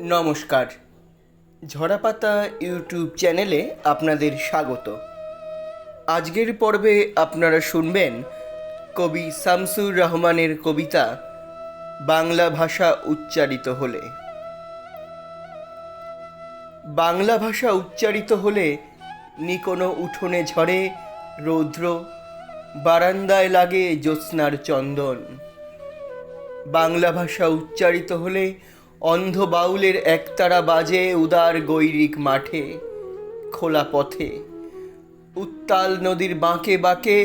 নমস্কার। ঝরাপাতা ইউটিউব চ্যানেলে আপনাদের স্বাগত। আজকের পর্বে আপনারা শুনবেন কবি শামসুর রহমানের কবিতা বাংলা ভাষা উচ্চারিত হলে। বাংলা ভাষা উচ্চারিত হলে নি কোনো উঠোনে ঝরে রৌদ্র, বারান্দায় লাগে জ্যোৎস্নার চন্দন। বাংলা ভাষা উচ্চারিত হলে অন্ধ বাউলের একতারা বাজে উদার গৈরিক মাঠে, খোলা পথে। উত্তাল নদীর বাঁকে বাঁকে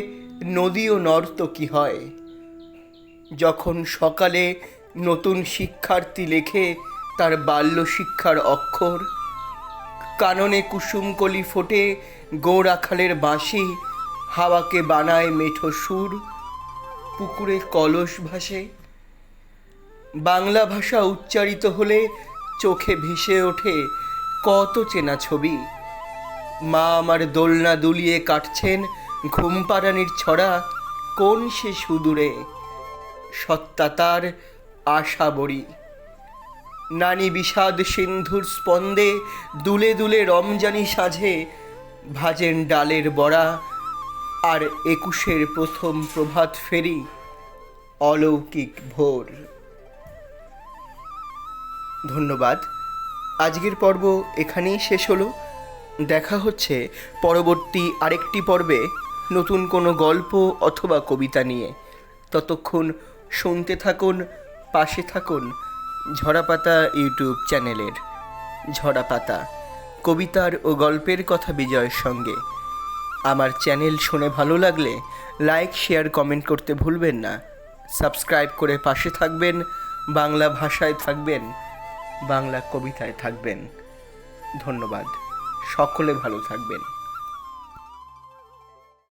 নদীও নর্তকী হয়? যখন সকালে নতুন শিক্ষার্থী লেখে তার বাল্য শিক্ষার অক্ষর, কাননে কুসুমকলি ফোটে গৌরাখালের বাঁশি, হাওয়াকে বানায় মেঠো সুর, পুকুরে কলস ভাসে বাংলা ভাষা উচ্চারিত হলে চোখে ভেসে ওঠে কত চেনা ছবি। মা আমার দোলনা দুলিয়ে কাটছেন ঘুমপাড়ানির ছড়া কোন সে সুদূরে। সত্তা তার আশা বড়ি। নানি বিষাদ সিন্ধুর স্পন্দে দুলে দুলে রমজানি সাজে ভাজেন ডালের বড়া আর একুশের প্রথম প্রভাত ফেরি অলৌকিক ভোর। ধন্যবাদ। আজকের পর্ব এখানেই শেষ হলো। দেখা হচ্ছে পরবর্তী আরেকটি পর্বে নতুন কোনো গল্প অথবা কবিতা নিয়ে। ততক্ষণ শুনতে থাকুন, পাশে থাকুন ঝরাপাতা ইউটিউব চ্যানেলের ঝরাপাতা, কবিতার ও গল্পের কথা বিজয়ের সঙ্গে। আমার চ্যানেল শুনে ভালো লাগলে লাইক, শেয়ার, কমেন্ট করতে ভুলবেন না। সাবস্ক্রাইব করে পাশে থাকবেন, বাংলা ভাষায় থাকবেন। বাংলা কবিতায় থাকবেন। ধন্যবাদ। সকলে ভালো থাকবেন।